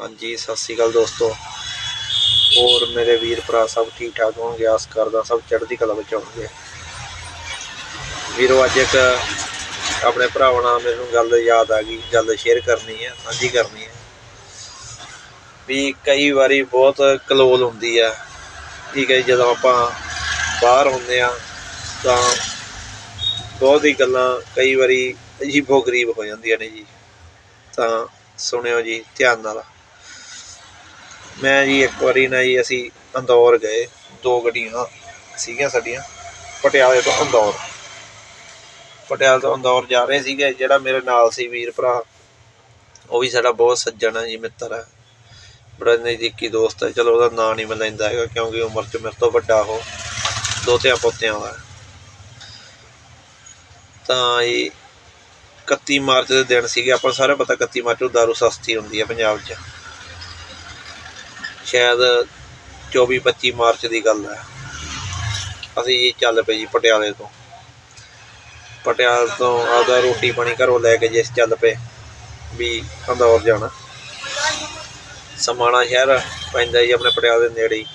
ਹਾਂਜੀ ਸਤਿ ਸ਼੍ਰੀ ਅਕਾਲ ਦੋਸਤੋ। ਹੋਰ ਮੇਰੇ ਵੀਰ ਭਰਾ ਸਭ ਠੀਕ ਠਾਕ ਹੋਣਗੇ? ਆਸ ਕਰਦਾ ਸਭ ਚੜ੍ਹਦੀ ਕਲਾ ਵਿੱਚ ਹੋਣਗੇ। ਵੀਰੋ ਅੱਜ ਇੱਕ ਆਪਣੇ ਭਰਾਵਾਂ ਨਾਲ ਮੈਨੂੰ ਗੱਲ ਯਾਦ ਆ ਗਈ। ਗੱਲ ਸ਼ੇਅਰ ਕਰਨੀ ਹੈ ਸਾਂਝੀ ਕਰਨੀ ਹੈ। ਵੀ ਕਈ ਵਾਰੀ ਬਹੁਤ ਕਲੋਲ ਹੁੰਦੀ ਆ। ਠੀਕ ਹੈ ਜੀ, ਜਦੋਂ ਆਪਾਂ ਬਾਹਰ ਹੁੰਦੇ ਆ ਤਾਂ ਬਹੁਤ ਹੀ ਗੱਲਾਂ ਕਈ ਵਾਰੀ ਅਜੀਬੋ ਗਰੀਬ ਹੋ ਜਾਂਦੀਆਂ ਨੇ ਜੀ। ਤਾਂ ਸੁਣਿਓ ਜੀ ਧਿਆਨ ਨਾਲ। ਮੈਂ ਜੀ ਇੱਕ ਵਾਰੀ ਨਾ ਜੀ ਅਸੀਂ ਅੰਦੌਰ ਗਏ, ਦੋ ਗੱਡੀਆਂ ਸੀਗੀਆਂ ਸਾਡੀਆਂ, ਪਟਿਆਲੇ ਤੋਂ ਅੰਦੌਰ। ਪਟਿਆਲੇ ਤੋਂ ਅੰਦੌਰ ਜਾ ਰਹੇ ਸੀਗੇ, ਜਿਹੜਾ ਮੇਰੇ ਨਾਲ ਸੀ ਵੀਰ ਭਰਾ, ਉਹ ਵੀ ਸਾਡਾ ਬਹੁਤ ਸੱਜਣ ਹੈ ਜੀ, ਮਿੱਤਰ ਹੈ। ਬੜਾ ਨਜ਼ਦੀਕੀ ਦੋਸਤ ਹੈ। ਚਲੋ ਉਹਦਾ ਨਾਂ ਨਹੀਂ ਮੈਂ ਲੈਂਦਾ ਹੈਗਾ, ਕਿਉਂਕਿ ਉਮਰ 'ਚ ਮੇਰੇ ਤੋਂ ਵੱਡਾ ਉਹ, ਦੋਤਿਆਂ ਪੋਤਿਆਂ ਦਾ। ਤਾਂ ਇਹ 31 ਮਾਰਚ ਦੇ ਦਿਨ ਸੀਗੇ, ਆਪਾਂ ਨੂੰ ਪਤਾ 31 ਮਾਰਚ ਨੂੰ ਦਾਰੂ ਸਸਤੀ ਹੁੰਦੀ ਹੈ ਪੰਜਾਬ 'ਚ। ਸ਼ਾਇਦ 24 25 ਮਾਰਚ ਦੀ ਗੱਲ ਹੈ। ਅਸੀਂ ਜੀ ਚੱਲ ਪਏ ਜੀ ਪਟਿਆਲੇ ਤੋਂ। ਪਟਿਆਲੇ ਤੋਂ ਆਪਦਾ ਰੋਟੀ ਪਾਣੀ ਘਰੋਂ ਲੈ ਕੇ ਜਿਸ ਚੱਲ ਪਏ ਵੀ ਅੰਦੌਰ ਜਾਣਾ। ਸਮਾਣਾ ਸ਼ਹਿਰ ਪੈਂਦਾ ਜੀ ਆਪਣੇ ਪਟਿਆਲੇ ਦੇ ਨੇੜੇ ਹੀ।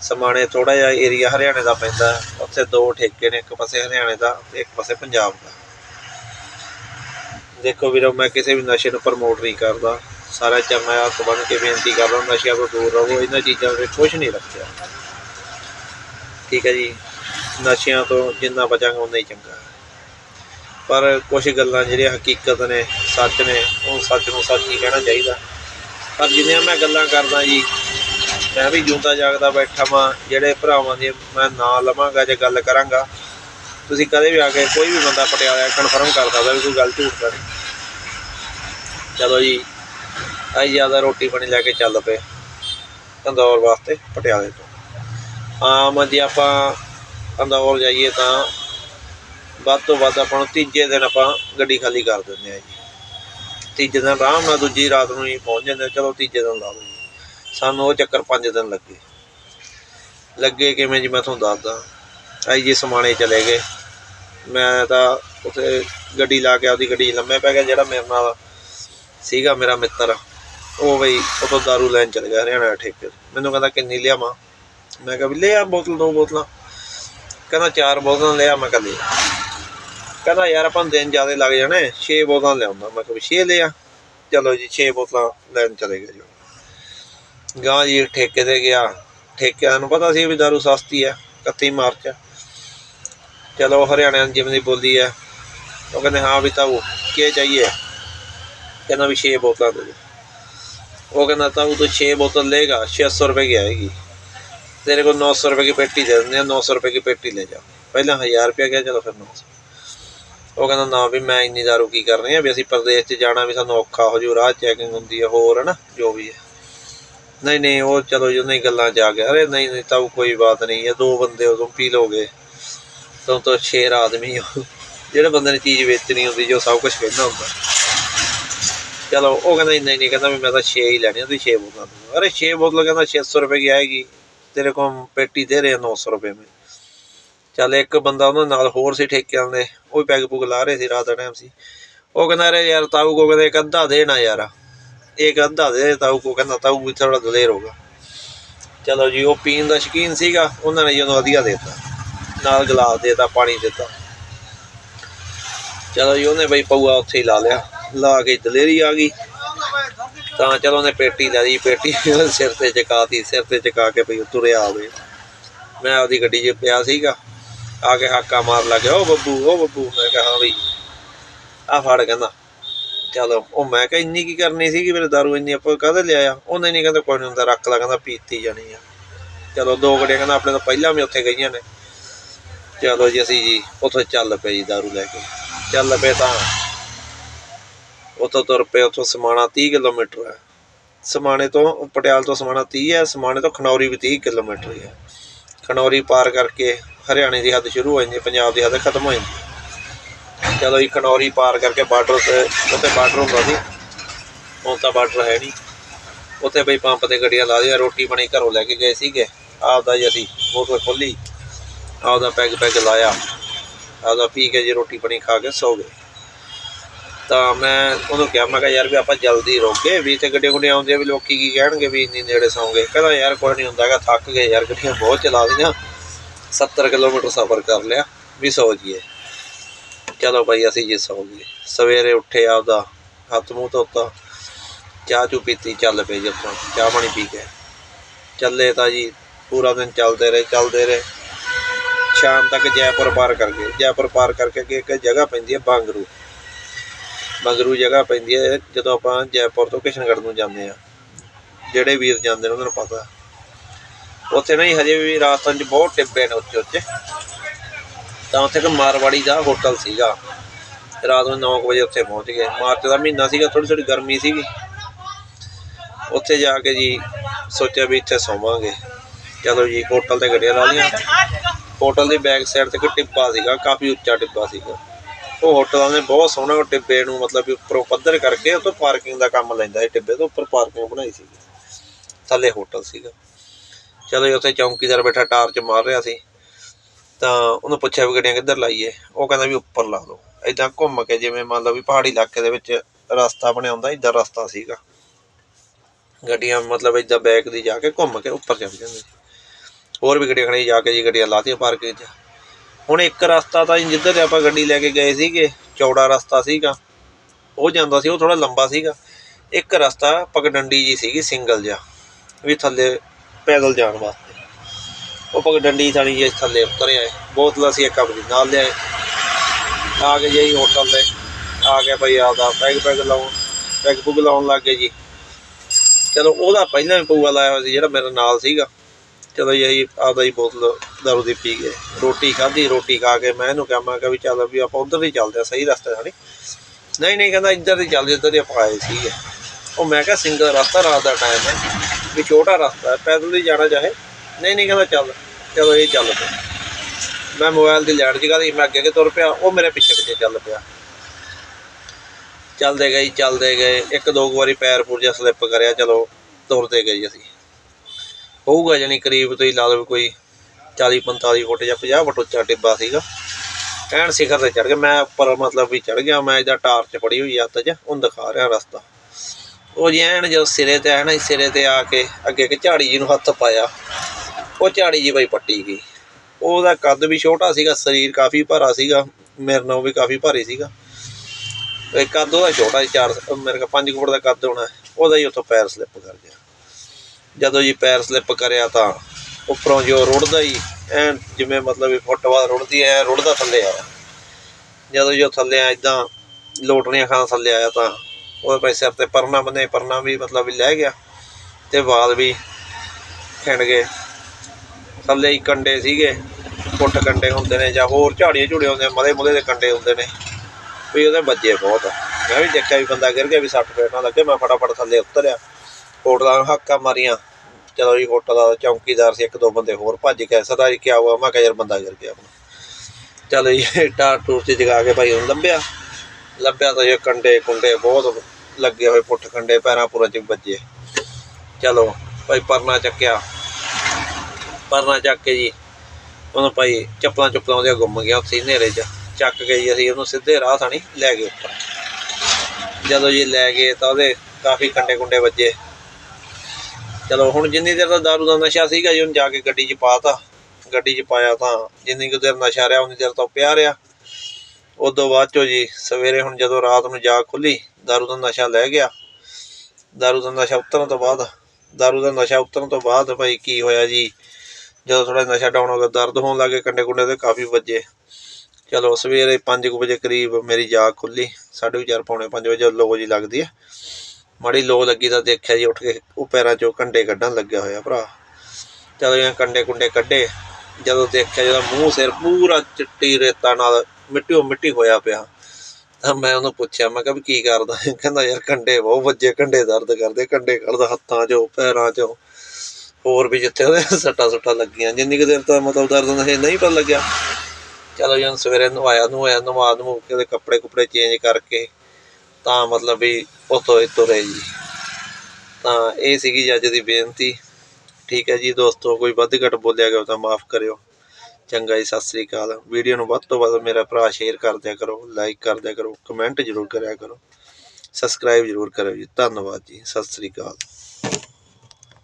ਸਮਾਣੇ ਥੋੜਾ ਜਿਹਾ ਏਰੀਆ ਹਰਿਆਣੇ ਦਾ ਪੈਂਦਾ। ਉੱਥੇ ਦੋ ਠੇਕੇ ਨੇ, ਇੱਕ ਪਾਸੇ ਹਰਿਆਣੇ ਦਾ ਤੇ ਇੱਕ ਪਾਸੇ ਪੰਜਾਬ ਦਾ। ਦੇਖੋ ਵੀਰੋ, ਮੈਂ ਕਿਸੇ ਵੀ ਨਸ਼ੇ ਨੂੰ ਪ੍ਰਮੋਟ ਨਹੀਂ ਕਰਦਾ। ਸਾਰਾ ਚਰਨਾ ਹੱਥ ਬਣ ਕੇ ਬੇਨਤੀ ਕਰ ਕਰਦਾ ਨਸ਼ਿਆਂ ਤੋਂ ਦੂਰ ਰਹੋ, ਇਹਨਾਂ ਚੀਜ਼ਾਂ ਵਿੱਚ ਕੁਝ ਨਹੀਂ ਰੱਖਿਆ। ਠੀਕ ਹੈ ਜੀ, ਨਸ਼ਿਆਂ ਤੋਂ ਜਿੰਨਾ ਬਚਾਂਗੇ ਉਨਾ ਹੀ ਚੰਗਾ ਪਰ ਕੁਝ ਗੱਲਾਂ ਜਿਹੜੀਆਂ ਹਕੀਕਤ ਨੇ, ਸੱਚ ਨੇ, ਉਹ ਸੱਚ ਨੂੰ ਸੱਚ ਹੀ ਕਹਿਣਾ ਚਾਹੀਦਾ। ਪਰ ਜਿੰਨੀਆਂ ਮੈਂ ਗੱਲਾਂ ਕਰਦਾ ਜੀ, ਮੈਂ ਵੀ ਜੂੰਦਾ ਜਾਗਦਾ ਬੈਠਾ ਵਾਂ, ਜਿਹੜੇ ਭਰਾਵਾਂ ਦੀ ਮੈਂ ਨਾਂ ਲਵਾਂਗਾ ਜੇ ਗੱਲ ਕਰਾਂਗਾ, ਤੁਸੀਂ ਕਦੇ ਵੀ ਆ ਕੇ ਕੋਈ ਵੀ ਬੰਦਾ ਪਟਿਆਲਾ ਕਨਫਰਮ ਕਰ ਸਕਦਾ ਵੀ ਕੋਈ ਗੱਲ ਝੂਠ ਤਾਂ ਨਹੀਂ। ਚਲੋ ਜੀ ਅਸੀਂ ਜ਼ਿਆਦਾ ਰੋਟੀ ਪਾਣੀ ਲੈ ਕੇ ਚੱਲ ਪਏ ਅੰਦੌਰ ਵਾਸਤੇ ਪਟਿਆਲੇ ਤੋਂ। ਆਮ ਜੇ ਆਪਾਂ ਅੰਦੌਰ ਜਾਈਏ ਤਾਂ ਵੱਧ ਤੋਂ ਵੱਧ ਆਪਾਂ ਨੂੰ ਤੀਜੇ ਦਿਨ ਆਪਾਂ ਗੱਡੀ ਖਾਲੀ ਕਰ ਦਿੰਦੇ ਆ ਜੀ। ਤੀਜੇ ਦਿਨ ਆਰਾਮ ਨਾਲ ਦੂਜੀ ਰਾਤ ਨੂੰ ਹੀ ਪਹੁੰਚ ਜਾਂਦੇ ਚਲੋ ਤੀਜੇ ਦਿਨ ਲਾ ਲਓ ਜੀ। ਸਾਨੂੰ ਉਹ ਚੱਕਰ 5 ਦਿਨ ਲੱਗੇ। ਲੱਗੇ ਕਿਵੇਂ ਜੀ ਮੈਂ ਤੁਹਾਨੂੰ ਦੱਸਦਾ। ਆਈ ਜੀ ਸਮਾਣੇ ਚਲੇ ਗਏ। ਮੈਂ ਤਾਂ ਉੱਥੇ ਗੱਡੀ ਲਾ ਕੇ ਆਪਦੀ ਗੱਡੀ 'ਚ ਲੰਮੇ ਪੈ ਗਿਆ ਜਿਹੜਾ ਮੇਰੇ ਨਾਲ ਸੀਗਾ, ਮੇਰਾ ਮਿੱਤਰ। ਉਹ ਬਈ ਉਥੋਂ ਦਾਰੂ ਲੈਣ ਚਲ ਗਿਆ ਹਰਿਆਣਾ ਠੇਕੇ ਮੈਨੂੰ ਕਹਿੰਦਾ, ਕਿੰਨੀ ਲਿਆਵਾਂ? ਮੈਂ ਕਿਹਾ, ਵੀ ਲਿਆ ਬੋਤਲ, ਦੋ ਬੋਤਲਾਂ। ਕਹਿੰਦਾ, ਚਾਰ ਬੋਤਲਾਂ ਲਿਆ ਮੈਂ ਕਿਹਾ, ਲੈ ਕਹਿੰਦਾ, ਯਾਰ, ਆਪਾਂ ਨੂੰ ਦਿਨ ਜ਼ਿਆਦਾ ਲੱਗ ਜਾਣੇ 6 ਬੋਤਲਾਂ ਲਿਆਉਂਦਾ ਮੈਂ ਕਿਹਾ, ਵੀ 6 ਲਿਆ ਚਲੋ ਜੀ 6 ਬੋਤਲਾਂ ਲੈਣ ਚਲੇ ਗਏ ਜੀ। ਗਾਂ ਜੀ ਠੇਕੇ ਤੇ ਗਿਆ। ਠੇਕਿਆਂ ਨੂੰ ਪਤਾ ਸੀ ਵੀ ਦਾਰੂ ਸਸਤੀ ਹੈ 31 ਮਾਰਚ ਹੈ। ਚਲੋ ਹਰਿਆਣਾ ਜਿਵੇਂ ਦੀ ਬੋਲੀ ਹੈ ਉਹ ਕਹਿੰਦੇ, ਹਾਂ ਵੀ ਤਾਂ ਉਹ ਕੀ ਚਾਹੀਏ? ਕਹਿੰਦਾ, ਵੀ 6 ਬੋਤਲਾਂ ਦੇ। ਦੇ ਉਹ ਕਹਿੰਦਾ ਤਾਂ ਉਹ तो 6 बोतल लेगा 600 रुपए की आएगी तेरे को 900 रुपए की पेटी दे देंगे 900 रुपए की पेटी ले जाओ ਪਹਿਲਾਂ 1000 ਰੁਪਏ ਗਿਆ ਚਲੋ ਫਿਰ 900 ਉਹ ਕਹਿੰਦਾ ਨਾ ਵੀ ਮੈਂ ਇੰਨੀ ਦਾਰੂ ਕੀ ਕਰਨੀ ਆ ਵੀ ਅਸੀਂ ਪ੍ਰਦੇਸ਼ 'ਚ ਜਾਣਾ ਵੀ ਸਾਨੂੰ ਔਖਾ ਹੋ ਜੂ ਰਾਹ ਚੈਕਿੰਗ ਹੁੰਦੀ ਹੈ ਹੋਰ ਹੈ ਨਾ ਜੋ ਵੀ ਹੈ ਨਹੀਂ ਨਹੀਂ ਉਹ ਚਲੋ ਜੀ ਉਹਨਾਂ ਹੀ ਗੱਲਾਂ 'ਚ ਆ ਗਿਆ ਅਰੇ ਨਹੀਂ ਨਹੀਂ ਤਾਂ ਉਹ ਕੋਈ ਬਾਤ ਨਹੀਂ ਹੈ ਦੋ ਬੰਦੇ ਉਦੋਂ ਪੀ ਲੋਗੇ ਤੁਮ ਤਾਂ ਸ਼ੇਰ ਆਦਮੀ ਹੋ ਜਿਹੜੇ ਬੰਦੇ ਨੇ ਚੀਜ਼ ਵੇਚਣੀ ਹੁੰਦੀ ਜੋ ਸਭ ਕੁਝ ਕਹਿੰਦਾ ਹੁੰਦਾ ਚਲੋ, ਉਹ ਕਹਿੰਦਾ ਨਹੀਂ ਨਹੀਂ ਕਹਿੰਦਾ ਵੀ ਮੈਂ ਤਾਂ 6 ਹੀ ਲੈਣੀ ਉਹਦੀ 6 ਬੋਤਲਾਂ ਅਰੇ 6 ਬੋਤਲਾਂ ਕਹਿੰਦਾ 600 ਰੁਪਏ ਕੀ ਆਏਗੀ ਤੇਰੇ ਕੋਲ ਪੇਟੀ ਦੇ ਰਹੇ 900 ਰੁਪਏ ਮੇ। ਚੱਲ ਇੱਕ ਬੰਦਾ ਉਹਨਾਂ ਨਾਲ ਹੋਰ ਸੀ ਠੇਕੇ ਵਾਲੇ, ਉਹ ਵੀ ਪੈਗ ਪੁਗ ਲਾ ਰਹੇ ਸੀ ਰਾਤ ਦਾ ਟਾਈਮ ਸੀ। ਉਹ ਕਹਿੰਦਾ, ਅਰੇ ਯਾਰ ਤਾਊ ਕੋ ਕਹਿੰਦਾ, ਇੱਕ ਅੱਧਾ ਦੇਣਾ ਯਾਰ। ਇੱਕ ਅੱਧਾ ਦੇ ਤਾਊ ਕੋ, ਕਹਿੰਦਾ ਤਾਊ ਵੀ ਥੋੜਾ ਦਲੇਰ ਹੋਗਾ ਚਲੋ ਜੀ, ਉਹ ਪੀਣ ਦਾ ਸ਼ਕੀਨ ਸੀਗਾ, ਉਹਨਾਂ ਨੇ ਜਦੋਂ ਵਧੀਆ ਦਿੱਤਾ। ਨਾਲ ਗਲਾਸ ਦੇਤਾ, ਪਾਣੀ ਦਿੱਤਾ। ਚਲੋ ਜੀ, ਉਹਨੇ ਬਈ ਪਊਆ ਉੱਥੇ ਹੀ ਲਾ ਲਿਆ। ਲਾ ਕੇ ਦਲੇਰੀ ਆ ਗਈ। ਤਾਂ ਚਲੋ ਉਹਨੇ ਪੇਟੀ ਲੈ ਲਈ, ਪੇਟੀ ਸਿਰ ਤੇ ਚਕਾਤੀ ਸਿਰ ਤੇ ਚਕਾ ਕੇ ਭਈ ਤੁਰਿਆ ਆਵੇ ਮੈਂ ਆਪਦੀ ਗੱਡੀ 'ਚ ਪਿਆ ਸੀਗਾ। ਆ ਕੇ ਹਾਕਾ ਮਾਰ ਲੱਗਿਆ ਉਹ ਬੱਬੂ ਉਹ ਬੱਬੂ। ਮੈਂ ਕਿਹਾ, ਹਾਂ ਬਈ। ਆ ਫੜ ਕਹਿੰਦਾ, ਚਲੋ ਉਹ ਮੈਂ ਕਿਹਾ ਇੰਨੀ ਕੀ ਕਰਨੀ ਸੀਗੀ ਮੇਰੇ ਦਾਰੂ ਇੰਨੀ ਆਪਾਂ ਕਾਹਦੇ ਲਿਆਇਆ ਉਹਨੇ ਨਹੀਂ ਕਹਿੰਦਾ, ਕੋਈ ਨਹੀਂ ਹੁੰਦਾ, ਰੱਖ ਲਾ। ਕਹਿੰਦਾ, ਪੀਤੀ ਜਾਣੀ ਆ। ਚਲੋ ਦੋ ਗੱਡੀਆਂ ਕਹਿੰਦਾ, ਆਪਣੇ ਤਾਂ ਪਹਿਲਾਂ ਵੀ ਉੱਥੇ ਗਈਆਂ ਨੇ। ਚਲੋ ਜੀ, ਅਸੀਂ ਜੀ ਉੱਥੇ ਚੱਲ ਪਏ ਜੀ ਦਾਰੂ ਲੈ ਕੇ। ਚੱਲ ਪਏ ਤਾਂ ਉੱਥੋਂ ਤੁਰ ਪਏ ਉੱਥੋਂ ਸਮਾਣਾ 30 ਕਿਲੋਮੀਟਰ ਹੈ। ਸਮਾਣੇ ਤੋਂ ਪਟਿਆਲ ਤੋਂ ਸਮਾਣਾ 30 ਹੈ ਸਮਾਣੇ ਤੋਂ ਖਨੌਰੀ ਵੀ 30 ਕਿਲੋਮੀਟਰ ਹੀ ਹੈ। ਖਨੌਰੀ ਪਾਰ ਕਰਕੇ ਹਰਿਆਣੇ ਦੀ ਹੱਦ ਸ਼ੁਰੂ ਹੋ ਜਾਂਦੀ ਹੈ, ਪੰਜਾਬ ਦੀ ਹੱਦ ਖਤਮ ਹੋ ਜਾਂਦੀ ਹੈ। ਚਲੋ ਜੀ ਖਨੌਰੀ ਪਾਰ ਕਰਕੇ ਬਾਰਡਰ ਤੇ ਉੱਥੇ ਬਾਰਡਰ ਹੁੰਦਾ ਸੀ ਹੁਣ ਤਾਂ ਬਾਰਡਰ ਹੈ ਨਹੀਂ। ਉੱਥੇ ਬਈ ਪੰਪ ਤੇ ਗੱਡੀਆਂ ਲਾ ਦਿਆ ਰੋਟੀ ਪਾਣੀ ਘਰੋਂ ਲੈ ਕੇ ਗਏ ਸੀਗੇ। ਆਪਦਾ ਜੀ ਅਸੀਂ ਬੋਤਲ ਖੋਲੀ ਆਪਦਾ ਪੈਗ ਪੈਗ ਲਾਇਆ ਆਪਦਾ ਪੀ ਕੇ ਜੀ ਰੋਟੀ ਪਾਣੀ ਖਾ ਕੇ ਸੌ ਗਏ। ਤਾਂ ਮੈਂ ਉਹਨੂੰ ਕਿਹਾ, ਮੈਂ ਕਿਹਾ, ਯਾਰ ਵੀ ਆਪਾਂ ਜਲਦੀ ਰੋਕੇ ਵੀ ਤੇ ਗੱਡੀਆਂ ਗੁੱਡੀਆਂ ਆਉਂਦੀਆਂ ਵੀ ਲੋਕੀ ਕੀ ਕਹਿਣਗੇ ਵੀ ਇੰਨੀ ਨੇੜੇ ਸੌਂਗੇ? ਕਹਿੰਦਾ, ਯਾਰ ਕੋਈ ਨਹੀਂ ਹੁੰਦਾ ਹੈਗਾ, ਥੱਕ ਗਏ ਯਾਰ, ਗੱਡੀਆਂ ਬਹੁਤ ਚਲਾ ਲਈਆਂ 70 ਕਿਲੋਮੀਟਰ ਸਫ਼ਰ ਕਰ ਲਿਆ, ਵੀ ਸੌ ਜੀਏ ਚਲੋ ਭਾਈ ਅਸੀਂ ਜੀ ਸੌ ਗਏ। ਸਵੇਰੇ ਉੱਠੇ ਆਪਦਾ, ਹੱਥ ਮੂੰਹ ਧੋਤਾ, ਚਾਹ ਚੂ ਪੀਤੀ, ਚੱਲ ਪਏ ਜੀ ਆਪਾਂ, ਚਾਹ ਪਾਣੀ ਪੀ ਕੇ। ਚੱਲੇ ਤਾਂ ਜੀ, ਪੂਰਾ ਦਿਨ ਚੱਲਦੇ ਰਹੇ ਚੱਲਦੇ ਰਹੇ। ਸ਼ਾਮ ਤੱਕ ਜੈਪੁਰ ਪਾਰ ਕਰ ਗਏ। ਜੈਪੁਰ ਪਾਰ ਕਰਕੇ ਅੱਗੇ ਇੱਕ ਜਗ੍ਹਾ ਪੈਂਦੀ ਹੈ ਬਾਂਗਰੂ। ਬਾਂਗਰੂ ਜਗ੍ਹਾ ਪੈਂਦੀ ਹੈ, ਜਦੋਂ ਆਪਾਂ ਜੈਪੁਰ ਤੋਂ ਕਿਸ਼ਨਗੜ੍ਹ ਨੂੰ ਜਾਂਦੇ ਆ ਜਿਹੜੇ ਵੀਰ ਜਾਂਦੇ ਨੇ, ਉਹਨਾਂ ਨੂੰ ਪਤਾ। ਉੱਥੇ ਨਹੀਂ ਹਜੇ ਵੀ ਰਾਜਸਥਾਨ 'ਚ ਬਹੁਤ ਟਿੱਬੇ ਨੇ ਉੱਚੇ ਉੱਚੇ ਤਾਂ ਉੱਥੇ ਇੱਕ ਮਾਰਵਾੜੀ ਦਾ ਹੋਟਲ ਸੀਗਾ। ਰਾਤ ਨੂੰ 9 ਵਜੇ ਉੱਥੇ ਪਹੁੰਚ ਗਏ। ਮਾਰਚ ਦਾ ਮਹੀਨਾ ਸੀਗਾ ਥੋੜੀ ਥੋੜੀ ਗਰਮੀ ਸੀਗੀ। ਉੱਥੇ ਜਾ ਕੇ ਜੀ ਸੋਚਿਆ ਵੀ ਇੱਥੇ ਸੌਵਾਂਗੇ। ਚਲੋ ਜੀ, ਹੋਟਲ ਤੇ ਗੱਡੀਆਂ ਲਾ ਲਈਆਂ। ਹੋਟਲ ਦੀ ਬੈਕ ਸਾਈਡ ਤੇ ਇੱਕ ਟਿੱਬਾ ਸੀਗਾ, ਕਾਫੀ ਉੱਚਾ ਟਿੱਬਾ ਸੀਗਾ। ਉਹ ਹੋਟਲਾਂ ਨੇ ਬਹੁਤ ਸੋਹਣਾ ਉਹ ਟਿੱਬੇ ਨੂੰ ਮਤਲਬ ਵੀ ਉੱਪਰੋਂ ਪੱਧਰ ਕਰਕੇ ਉੱਥੇ ਪਾਰਕਿੰਗ ਦਾ ਕੰਮ ਲੈਂਦਾ ਇਹ ਟਿੱਬੇ ਤੋਂ ਉੱਪਰ ਪਾਰਕਿੰਗ ਬਣਾਈ ਸੀਗੀ ਥੱਲੇ ਹੋਟਲ ਸੀਗਾ। ਚਲੋ ਜੀ, ਉੱਥੇ ਚੌਂਕੀਦਾਰ ਬੈਠਾ, ਟਾਰਚ ਮਾਰ ਰਿਹਾ ਸੀ। ਤਾਂ ਉਹਨੂੰ ਪੁੱਛਿਆ ਵੀ ਗੱਡੀਆਂ ਕਿੱਧਰ ਲਾਈਏ? ਉਹ ਕਹਿੰਦਾ ਵੀ ਉੱਪਰ ਲਾ ਲਓ ਇਦਾਂ ਘੁੰਮ ਕੇ ਜਿਵੇਂ ਮੰਨ ਲਓ ਵੀ ਪਹਾੜੀ ਇਲਾਕੇ ਦੇ ਵਿੱਚ ਰਸਤਾ ਬਣਿਆ ਹੁੰਦਾ ਇਦਾਂ ਰਸਤਾ ਸੀਗਾ। ਗੱਡੀਆਂ ਮਤਲਬ ਇਦਾਂ ਬੈਕ ਦੀ ਜਾ ਕੇ ਘੁੰਮ ਕੇ ਉੱਪਰ ਚੜ ਜਾਂਦੇ ਹੋਰ ਵੀ ਗੱਡੀਆਂ ਖੜੀ ਜਾ ਕੇ ਜੀ ਗੱਡੀਆਂ ਲਾਤੀਆਂ ਪਾਰਕਿੰਗ 'ਚ। ਹੁਣ ਇੱਕ ਰਸਤਾ ਤਾਂ ਜੀ ਜਿੱਧਰ ਆਪਾਂ ਗੱਡੀ ਲੈ ਕੇ ਗਏ ਸੀਗੇ, ਚੌੜਾ ਰਸਤਾ ਸੀਗਾ। ਉਹ ਜਾਂਦਾ ਸੀ, ਉਹ ਥੋੜਾ ਲੰਬਾ ਸੀਗਾ। ਇੱਕ ਰਸਤਾ ਪਗਡੰਡੀ ਜੀ ਸੀਗੀ, ਸਿੰਗਲ ਜਿਹਾ, ਵੀ ਥੱਲੇ ਪੈਦਲ ਜਾਣ ਵਾਸਤੇ। ਉਹ ਪਗਡੰਡੀ ਥਾਣੀ ਜੇ ਥੱਲੇ ਉਤਰੇ ਆਏ ਬੋਤਲ ਅਸੀਂ ਇੱਕ ਆਪਣੀ ਨਾਲ ਲਿਆਏ। ਆ ਕੇ ਜੀ ਹੋਟਲ ਤੇ ਆ ਕੇ ਭਈ ਆਪਦਾ ਪੈਗ ਪੈਗ ਲਾਉਣ ਪੈਗ ਪੁਗ ਲਾਉਣ ਲੱਗ ਗਏ ਜੀ। ਚਲੋ ਉਹਦਾ ਪਹਿਲਾਂ ਵੀ ਪਊਆ ਲਾਇਆ ਹੋਇਆ ਸੀ, ਜਿਹੜਾ ਮੇਰੇ ਨਾਲ ਸੀਗਾ। ਚਲੋ ਜੀ ਅਸੀਂ ਆਪਦਾ ਹੀ ਬੋਤਲ ਦਾਰੂ ਦੀ ਪੀ ਗਏ। ਰੋਟੀ ਖਾਧੀ, ਰੋਟੀ ਖਾ ਕੇ ਮੈਂ ਇਹਨੂੰ ਕਿਹਾ, ਮੈਂ ਕਿਹਾ ਵੀ ਚੱਲ ਵੀ ਆਪਾਂ ਉਧਰ ਹੀ ਚੱਲਦੇ ਆ ਸਹੀ ਰਸਤੇ ਥਾਣੀ ਨਹੀਂ ਨਹੀਂ ਕਹਿੰਦਾ ਇੱਧਰ ਹੀ ਚੱਲਦੇ ਇੱਧਰ ਹੀ ਆਪਾਂ ਆਏ ਸੀਗੇ। ਉਹ ਮੈਂ ਕਿਹਾ ਸਿੰਗਲ ਰਸਤਾ ਰਾਤ ਦਾ ਟਾਈਮ ਹੈ, ਵੀ ਛੋਟਾ ਰਸਤਾ ਹੈ, ਪੈਦਲ ਹੀ ਜਾਣਾ ਚਾਹੇ। ਨਹੀਂ ਨਹੀਂ ਕਹਿੰਦਾ ਚੱਲ, ਚਲੋ ਇਹ ਚੱਲ ਪਿਆ। ਮੈਂ ਮੋਬਾਈਲ ਦੀ ਲਾਈਟ ਜਗਾ ਦੀ ਮੈਂ ਅੱਗੇ ਅੱਗੇ ਤੁਰ ਪਿਆ, ਉਹ ਮੇਰੇ ਪਿੱਛੇ ਪਿੱਛੇ ਚੱਲ ਪਿਆ। ਚੱਲਦੇ ਗਏ ਚੱਲਦੇ ਗਏ, ਇੱਕ ਦੋ ਕੁ ਵਾਰੀ ਪੈਰ ਪੂਰ ਜਿਹਾ ਸਲਿੱਪ ਕਰਿਆ, ਚਲੋ ਤੁਰਦੇ ਗਏ ਅਸੀਂ। ਹੋਊਗਾ ਜਾਨੀ ਕਰੀਬ ਤੁਸੀਂ ਲਾ ਲਓ ਕੋਈ 40 45 ਫੁੱਟ ਜਾਂ 50 ਫੁੱਟ ਉੱਚਾ ਟਿੱਬਾ ਸੀਗਾ। ਐਨ ਸਿਖਰ ਤੇ ਚੜ ਗਿਆ। ਮੈਂ ਉੱਪਰ ਮਤਲਬ ਵੀ ਚੜ ਗਿਆ। ਮੈਂ ਇਹਦਾ ਟਾਰਚ ਫੜੀ ਹੋਈ ਹੱਥ 'ਚ। ਉਹਨੂੰ ਦਿਖਾ ਰਿਹਾ ਰਸਤਾ। ਉਹ ਜੀ ਐਨ ਜਦੋਂ ਸਿਰੇ ਤੇ ਆਇਆ ਨਾ ਸਿਰੇ ਤੇ ਆ ਕੇ ਅੱਗੇ ਇੱਕ ਝਾੜੀ ਜੀ ਨੂੰ ਹੱਥ ਪਾਇਆ। ਉਹ ਝਾੜੀ ਜੀ ਬਈ ਪੱਟੀ ਗਈ। ਉਹਦਾ ਕੱਦ ਵੀ ਛੋਟਾ ਸੀਗਾ। ਸਰੀਰ ਕਾਫੀ ਭਾਰਾ ਸੀਗਾ। ਮੇਰੇ ਨਾਲੋਂ ਵੀ ਕਾਫੀ ਭਾਰੀ ਸੀਗਾ। ਇਹ ਕੱਦ ਉਹਦਾ ਛੋਟਾ ਸੀ। ਚਾਰ ਮੇਰੇ ਕੋਲ 5 ਫੁੱਟ ਦਾ ਕੱਦ ਹੋਣਾ। ਉਹਦਾ ਹੀ ਉੱਥੋਂ ਪੈਰ ਸਲਿੱਪ ਕਰ ਗਿਆ। ਜਦੋਂ ਜੀ ਪੈਰ ਸਲਿੱਪ ਕਰਿਆ ਤਾਂ ਉੱਪਰੋਂ ਜੋ ਰੁੜਦਾ ਹੀ, ਐਨ ਜਿਵੇਂ ਮਤਲਬ ਵੀ ਫੁੱਟ ਬਾਅਦ ਰੁੜਦੀ ਐ ਰੁੜਦਾ ਥੱਲੇ ਆਇਆ ਜਦੋਂ ਜੋ ਥੱਲੇ ਆ ਇਦਾਂ ਲੋਟਣੀਆਂ ਖਾਂ ਥੱਲੇ ਆਇਆ ਤਾਂ ਉਹ ਭਾਈ ਸਿਰ ਤੇ ਪਰਨਾ ਬੰਨੇ ਪਰਨਾ ਵੀ ਮਤਲਬ ਵੀ ਲੈ ਗਿਆ ਤੇ ਵਾਲ ਵੀ ਖਿੰਡ ਗਏ। ਥੱਲੇ ਹੀ ਕੰਡੇ ਸੀਗੇ, ਫੁੱਟ ਕੰਡੇ ਹੁੰਦੇ ਨੇ ਜਾਂ ਹੋਰ ਝਾੜੀਆਂ ਝੂੜੇ ਹੁੰਦੇ ਮਲੇ ਮੁਲੇ ਦੇ ਕੰਡੇ ਹੁੰਦੇ ਨੇ। ਵੀ ਉਹਦੇ ਵੱਜੇ ਬਹੁਤ। ਮੈਂ ਵੀ ਦੇਖਿਆ ਵੀ ਬੰਦਾ ਗਿਰ ਗਿਆ ਵੀ ਸੱਟ ਫੇਟ ਨਾ ਲੱਗੇ, ਮੈਂ ਫਟਾਫਟ ਥੱਲੇ ਉਤਰਿਆ। ਹੋਟਲਾਂ ਨੂੰ ਹੱਕਾ ਮਾਰੀਆਂ। ਚਲੋ ਜੀ ਹੋਟਲ ਦਾ ਚੌਂਕੀਦਾਰ ਸੀ, ਇੱਕ ਦੋ ਬੰਦੇ ਹੋਰ ਭੱਜ ਗਏ ਸਰਦਾਰ ਜੀ ਕਿਆ ਹੋਇਆ, ਮੈਂ ਕਿਹਾ ਯਾਰ ਬੰਦਾ ਗਿਰ ਗਿਆ ਆਪਣਾ। ਚਲੋ ਜੀ ਟਾਰ ਟੂਰ ਤੇ ਜਗਾ ਕੇ ਭਾਈ ਉਹਨੂੰ ਲੱਭਿਆ। ਲੱਭਿਆ ਤਾਂ ਇਹ ਕੰਡੇ ਕੁੰਡੇ ਬਹੁਤ ਲੱਗੇ ਹੋਏ, ਪੁੱਠ ਕੰਡੇ, ਪੈਰਾਂ ਪੂਰਾ ਚ ਵੱਜੇ। ਚਲੋ ਭਾਈ ਪਰਨਾ ਚੱਕਿਆ। ਪਰਨਾ ਚੱਕ ਕੇ ਜੀ, ਉਹਨੂੰ ਭਾਈ ਚੱਪਲਾਂ ਚੁੱਪਲਾਂ ਉਹਦੀਆਂ ਗੁੰਮ ਗਿਆ ਉੱਥੇ ਹਨੇਰੇ 'ਚ। ਚੱਕ ਕੇ ਜੀ ਅਸੀਂ ਉਹਨੂੰ ਸਿੱਧੇ ਰਾਹ ਥਾਣੀ ਲੈ ਗਏ ਉੱਪਰ। ਜਦੋਂ ਜੀ ਲੈ ਗਏ ਤਾਂ ਉਹਦੇ ਕਾਫੀ ਕੰਡੇ ਕੁੰਡੇ ਵੱਜੇ। ਚਲੋ, ਹੁਣ ਜਿੰਨੀ ਦੇਰ ਦਾ ਦਾਰੂ ਦਾ ਨਸ਼ਾ ਸੀਗਾ ਜੀ, ਉਹਨੂੰ ਜਾ ਕੇ ਗੱਡੀ 'ਚ ਪਾਤਾ। ਗੱਡੀ 'ਚ ਪਾਇਆ ਤਾਂ ਜਿੰਨੀ ਕੁ ਦੇਰ ਨਸ਼ਾ ਰਿਹਾ, ਉਨੀ ਦੇਰ ਤਾਂ ਉਹ ਪਿਆ ਰਿਹਾ। ਉਦੋਂ ਬਾਅਦ ਚੋ ਜੀ ਸਵੇਰੇ ਹੁਣ ਜਦੋਂ ਰਾਤ ਨੂੰ ਜਾਗ ਖੁੱਲੀ, ਦਾਰੂ ਦਾ ਨਸ਼ਾ ਲੈ ਗਿਆ। ਦਾਰੂ ਦਾ ਨਸ਼ਾ ਉਤਰਨ ਤੋਂ ਬਾਅਦ, ਦਾਰੂ ਦਾ ਨਸ਼ਾ ਉਤਰਨ ਤੋਂ ਬਾਅਦ ਭਾਈ ਕੀ ਹੋਇਆ ਜੀ? ਜਦੋਂ ਥੋੜਾ ਨਸ਼ਾ ਡਾਊਨ ਹੋ ਗਿਆ, ਦਰਦ ਹੋਣ ਲੱਗੇ ਕੰਡੇ ਕੁੰਡੇ ਤੇ ਕਾਫੀ ਵੱਜੇ। ਚਲੋ, ਸਵੇਰੇ 5 ਵਜੇ ਕਰੀਬ ਮੇਰੀ ਜਾਗ ਖੁੱਲੀ 4:30 ਪੌਣੇ 5 ਵਜੇ, ਲੋ ਜੀ ਲੱਗਦੀ ਹੈ ਮਾੜੀ ਲੋ ਲੱਗੀ ਤਾਂ ਦੇਖਿਆ ਜੀ, ਉੱਠ ਕੇ ਉਹ ਪੈਰਾਂ ਚੋਂ ਕੰਡੇ ਕੱਢਣ ਲੱਗਿਆ ਹੋਇਆ ਭਰਾ। ਚਲੋ ਇਹ ਕੰਡੇ ਕੁੰਡੇ ਕੱਢੇ। ਜਦੋਂ ਦੇਖਿਆ ਜਦੋਂ ਮੂੰਹ ਸਿਰ ਪੂਰਾ ਚਿੱਟੀ ਰੇਤਾ ਨਾਲ ਮਿੱਟੀਓ ਮਿੱਟੀ ਹੋਇਆ ਪਿਆ। ਤਾਂ ਮੈਂ ਉਹਨੂੰ ਪੁੱਛਿਆ, ਮੈਂ ਕਿਹਾ ਵੀ ਕੀ ਕਰਦਾ? ਕਹਿੰਦਾ ਯਾਰ ਕੰਡੇ ਬਹੁਤ ਵੱਜੇ, ਕੰਡੇ ਦਰਦ ਕਰਦੇ, ਕੰਡੇ ਕਰਦਾ ਹੱਥਾਂ 'ਚੋਂ, ਪੈਰਾਂ 'ਚੋਂ। ਹੋਰ ਵੀ ਜਿੱਥੇ ਉਹਦੇ ਸੱਟਾਂ ਸੁੱਟਾਂ ਲੱਗੀਆਂ, ਜਿੰਨੀ ਕੁ ਦੇਰ ਤਾਂ ਮਤਲਬ ਦਰਦ ਨਹੀਂ ਨਹੀਂ ਪਤਾ ਲੱਗਿਆ। ਚਲੋ ਜੀ, ਹੁਣ ਸਵੇਰੇ ਨਵਾਇਆ ਨਵਾਇਆ ਨਵਾ ਨਵੂ ਕੇ ਉਹਦੇ ਕੱਪੜੇ ਕੁਪੜੇ ਚੇਂਜ ਕਰਕੇ ਤਾਂ ਮਤਲਬ ਵੀ ਉੱਥੋਂ ਉਤੋਂ ਤੁਰੇ ਜੀ। ਤਾਂ ਇਹ ਸੀਗੀ ਜੀ ਅੱਜ ਦੀ ਬੇਨਤੀ। ਠੀਕ ਹੈ ਜੀ, ਦੋਸਤੋ, ਕੋਈ ਵੱਧ ਘੱਟ ਬੋਲਿਆ ਗਿਆ ਤਾਂ ਮਾਫ ਕਰਿਓ। ਚੰਗਾ ਜੀ, ਸਤਿ ਸ੍ਰੀ ਅਕਾਲ। ਵੀਡੀਓ ਨੂੰ ਵੱਧ ਤੋਂ ਵੱਧ ਮੇਰਾ ਭਰਾ ਸ਼ੇਅਰ ਕਰ ਦਿਆ ਕਰੋ ਲਾਈਕ ਕਰ ਦਿਆ ਕਰੋ ਕਮੈਂਟ ਜ਼ਰੂਰ ਕਰਿਆ ਕਰੋ। ਸਬਸਕ੍ਰਾਈਬ ਜ਼ਰੂਰ ਕਰਿਓ ਜੀ। ਧੰਨਵਾਦ ਜੀ, ਸਤਿ ਸ੍ਰੀ ਅਕਾਲ।